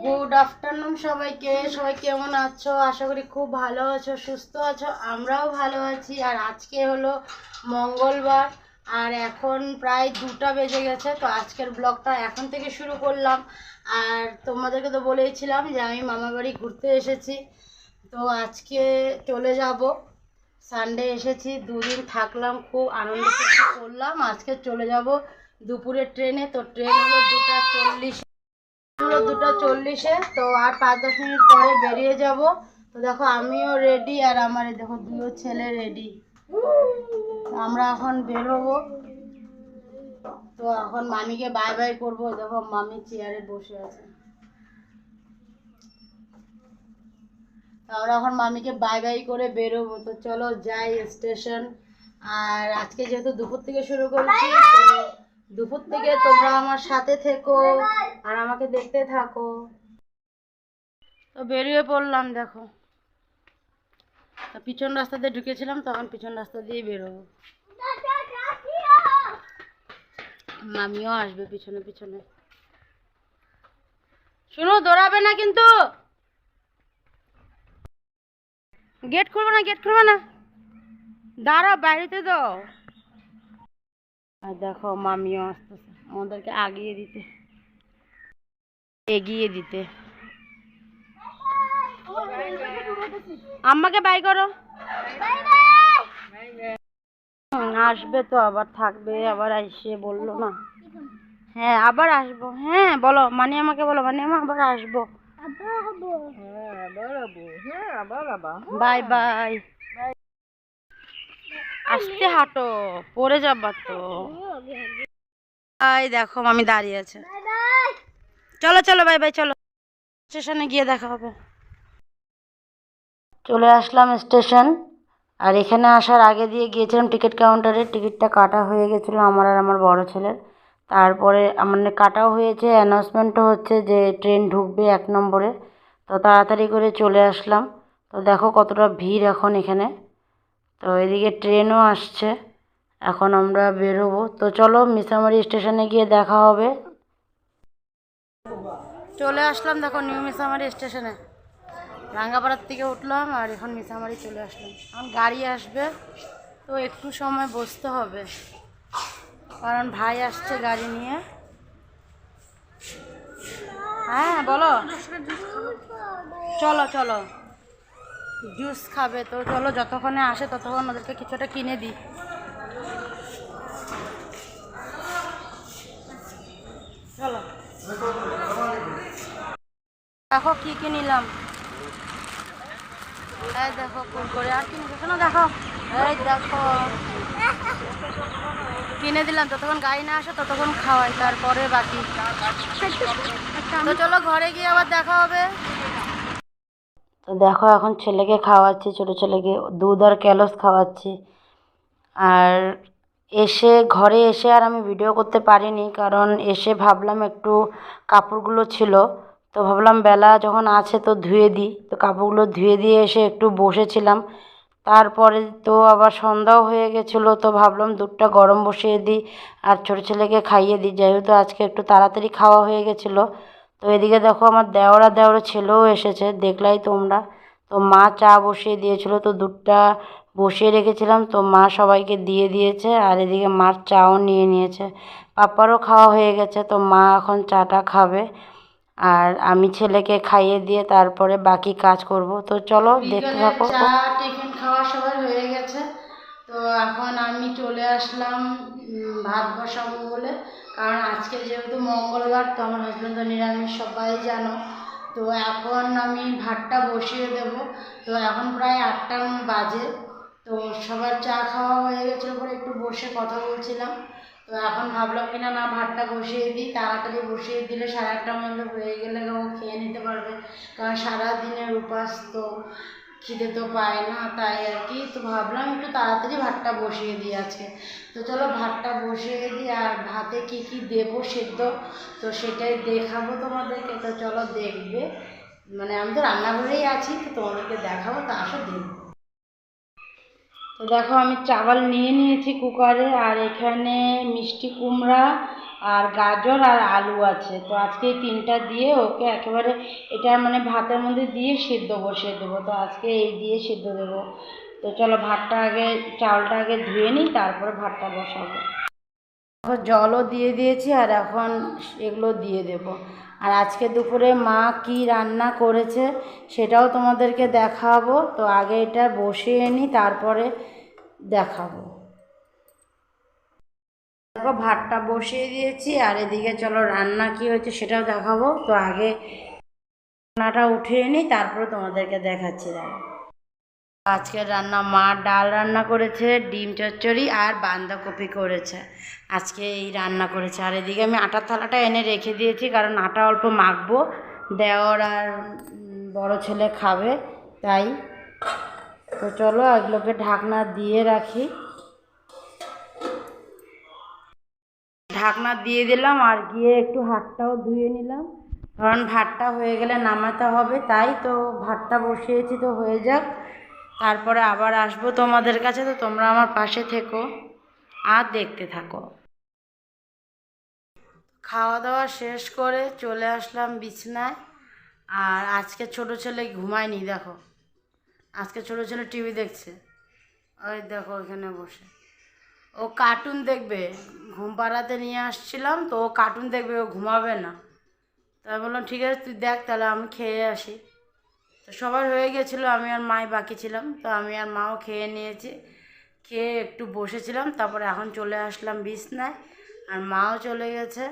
Good afternoon সবাইকে। সবাই কেমন আছো? আশা করি খুব ভালো আছো, সুস্থ আছো, আমরাও ভালো আছি। আর আজকে হলো মঙ্গলবার, আর এখন প্রায় দুটা বেজে গেছে, তো আজকের ব্লগটা এখন থেকে শুরু করলাম। আর তোমাদেরকে তো বলেইছিলাম যে আমি মামা বাড়ি ঘুরতে এসেছি। তো আজকে চলে যাব। সানডে এসেছি, দুদিন থাকলাম, খুব আনন্দ করলাম। আজকে চলে যাব দুপুরের ট্রেনে, তো ট্রেন হলো দুটা চল্লিশ। হলো দুটো চল্লিশে তো আর পাঁচ দশ মিনিট পরে বেরিয়ে যাব। তো দেখো আমিও রেডি আর আমার দেখো দুটো ছেলে রেডি আমরা এখন বেরোবো। তো এখন মামিকে বাই বাই করব। দেখো মামি চেয়ারে বসে আছে। আমরা এখন মামিকে বাই বাই করে বেরোবো। তো চলো যাই স্টেশন আর আজকে যেহেতু দুপুর থেকে শুরু করছি দুপুর থেকে তোমরা আমার সাথে থেকো। আর আমাকে দেখতে থাকো। তো বেরিয়ে পড়লাম, দেখো। পিছন রাস্তা দিয়ে ঢুকেছিলাম, তখন পিছন রাস্তা দিয়ে বেরোবো। মামিও আসবে পিছনে পিছনে। শুনো, দৌড়াবে না কিন্তু? গেট খুলবে না, গেট খুলবে না? দাঁড়াও বাইরেতে দাও। আর দেখো, মামিও আসতেছে। আমাদেরকে আগিয়ে দিতে। এগিয়ে দিতে। আম্মাকে বাই করো। আসবে তো, আবার থাকবে, আবার এসে বলল না। হ্যাঁ আবার আসব। হ্যাঁ বলো মানে আমাকে বলো মানে আমা আবার আসব। Bye bye. আসতে হাঁটো, পড়ে যাবার তো। এই দেখো আমি দাঁড়িয়ে আছে। চলো চলো, বাই বাই, চলো। স্টেশনে গিয়ে দেখা হবে। চলে আসলাম স্টেশন। আর এখানে আসার আগে দিয়ে গিয়েছিলাম টিকিট কাউন্টারে। টিকিটটা কাটা হয়ে গেছিল আমার আর আমার বড় ছেলের। তারপরে মানে কাটাও হয়েছে। অ্যানাউন্সমেন্টও হচ্ছে যে ট্রেন ঢুকবে এক নম্বরে। তো তাড়াতাড়ি করে চলে আসলাম। তো দেখো কতটা ভিড় এখন এখানে। তো এদিকে ট্রেনও আসছে। এখন আমরা বেরোবো। তো চলো মিসামারি স্টেশনে গিয়ে দেখা হবে। চলে আসলাম দেখো নিউ মিসামারি স্টেশনে। রাঙ্গাপাড়ার থেকে উঠলাম আর এখন মিসামারি চলে আসলাম। এখন গাড়ি আসবে, তো একটু সময় বসতে হবে। কারণ ভাই আসছে গাড়ি নিয়ে। হ্যাঁ বলো। চলো চলো। জুস খাবে তো, চলো যতক্ষণে আসে ততক্ষণ ওদেরকে কিছুটা কিনে দিই। চলো। দেখো কি কি নিলাম। এই দেখো কুরকুরে আর কিনে দিলাম, যতক্ষণ গাড়ি না আসে ততক্ষণ খাওয়াই, তারপরে বাকি। তো চলো ঘরে গিয়ে আবার দেখা হবে। তো দেখো, এখন ছেলেকে খাওয়াচ্ছি, ছোট ছেলেকে। দুধ আর ক্যালস খাওয়াচ্ছি। আর এসে, ঘরে এসে আর আমি ভিডিও করতে পারিনি, কারণ এসে ভাবলাম একটু কাপড়গুলো ছিল। তো ভাবলাম বেলা যখন আছে তো ধুয়ে দিই। তো কাপড়গুলো ধুয়ে দিয়ে এসে একটু বসেছিলাম। তারপরে তো আবার সন্ধ্যাও হয়ে গেছিল, তো ভাবলাম দুধটা গরম বসিয়ে দিই আর ছোটো ছেলেকে খাইয়ে দিই। যেহেতু আজকে একটু তাড়াতাড়ি খাওয়া হয়ে গেছিল, তো এদিকে দেখো আমার দেওরা দেওরা ছেলেও এসেছে, দেখলাই তোমরা। তো মা চা বসিয়ে দিয়েছিলো, তো দুধটা বসিয়ে রেখেছিলাম, তো মা সবাইকে দিয়ে দিয়েছে আর এদিকে মার চাও নিয়ে নিয়েছে। পাপারও খাওয়া হয়ে গেছে, তো মা এখন চাটা খাবে। আর আমি ছেলেকে খাইয়ে দিয়ে তারপরে বাকি কাজ করব। তো চলো দেখতে থাকো। চা টিফিন খাওয়া সবার হয়ে গেছে। তো এখন আমি চলে আসলাম ভাত বসাবো বলে। কারণ আজকে যেহেতু মঙ্গলবার তো আমার হাজব্যান্ড তো নিরামিষ সবাই জানো। তো এখন আমি ভাতটা বসিয়ে দেব। তো এখন প্রায় আটটা বাজে। তো সবার চা খাওয়া হয়ে গেছিল পরে একটু বসে কথা বলছিলাম। তো এখন ভাবলাম কিনা না ভাতটা বসিয়ে দিই, তাড়াতাড়ি বসিয়ে দিলে সাড়ে আটটার মধ্যে হয়ে গেলে ও খেয়ে নিতে পারবে। কারণ সারাদিনের উপাস তো খিদে তো পায় না, তাই আর কি। তো ভাবলাম একটু তাড়াতাড়ি ভাতটা বসিয়ে দিই আজকে। তো চলো ভাতটা বসিয়ে দিই, আর ভাতে কি কি দেবো সেদ্ধ, তো সেটাই দেখাবো তোমাদেরকে। তো চলো দেখবে। মানে আমি তো রান্নাঘরেই আছি, তো তোমাদেরকে দেখাবো, তা আসো দেখব। তো দেখো আমি চাवल নিয়ে নিয়েছি কুকারে, আর এখানে মিষ্টি কুমড়া আর গাজর আর আলু আছে। তো আজকে এই তিনটা দিয়ে ওকে একেবারে এটা মানে ভাতের মধ্যে দিয়ে সিদ্ধ বসিয়ে দেবো। তো আজকে এই দিয়ে সিদ্ধ দেবো। তো চলো ভাতটা আগে চাউলটা আগে ধুয়ে নিই, তারপরে ভাতটা বসাবো। জলও দিয়ে দিয়েছি, আর এখন এগুলো দিয়ে দেব। আর আজকে দুপুরে মা কি রান্না করেছে সেটাও তোমাদেরকে দেখাবো। তো আগে এটা বসিয়ে নিই তারপরে দেখাবো। দেখো, ভাতটা বসিয়ে দিয়েছি, আর এদিকে চলো রান্না কি হয়েছে সেটাও দেখাবো। তো আগে রান্নাটা উঠিয়ে নিই তারপরে তোমাদেরকে দেখাচ্ছি দাঁড়া আজকের রান্না মা ডাল রান্না করেছে, ডিম চচ্চড়ি আর বাঁধাকপি করেছে। আজকে এই রান্না করেছে। আর এদিকে আমি আটার থালাটা এনে রেখে দিয়েছি, কারণ আটা অল্প মাখবো। দেওয়ার আর বড় ছেলে খাবে, তাই। তো চলো এগুলোকে ঢাকনা দিয়ে রাখি। ঢাকনা দিয়ে দিলাম আর গিয়ে একটু হাতটাও ধুয়ে নিলাম। কারণ ভাতটা হয়ে গেলে নামাতে হবে, তাই তো ভাতটা বসিয়েছি, তো হয়ে যাক। তারপরে আবার আসব তোমাদের কাছে, তো তোমরা আমার পাশে থেকো আর দেখতে থাকো। খাওয়া দাওয়া শেষ করে চলে আসলাম বিছনায়, আর আজকে ছোট ছেলে ঘুমায়নি, দেখো। আজকে ছোট ছেলে টিভি দেখছে। ওই দেখো ওইখানে বসে। ও কার্টুন দেখবে, ঘুম পাড়াতে নিয়ে আসছিলাম, তো ও কার্টুন দেখবে, ও ঘুমাবে না। তাই বললাম, ঠিক আছে, তুই দেখ, তাহলে আমি খেয়ে আসি। তো সবার হয়ে গেছিল, আমি আর মাই বাকি ছিলাম। তো আমি আর মাও খেয়ে নিয়েছি। খেয়ে একটু বসেছিলাম, তারপরে এখন চলে আসলাম বিছনায়। আর মাও চলে গেছে।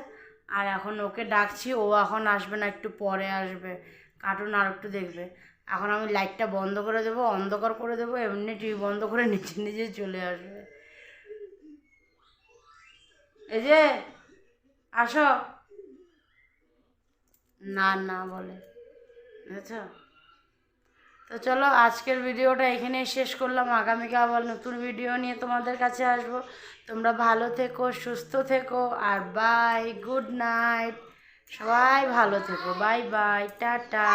আর এখন ওকে ডাকছি, ও এখন আসবে না, একটু পরে আসবে। কার্টুন আর একটু দেখবে। এখন আমি লাইটটা বন্ধ করে দেবো, অন্ধকার করে দেবো, এমনি টিভি বন্ধ করে নিজে নিজে চলে আসবে। এই যে, আসো। না না বলে। বুঝেছ? তো চলো, আজকের ভিডিওটা এখানেই শেষ করলাম। আগামীকে আবার নতুন ভিডিও নিয়ে তোমাদের কাছে আসব। তোমরা ভালো থেকো, সুস্থ থেকো, আর বাই গুড নাইট সবাই ভালো থেকো। Bye bye tata.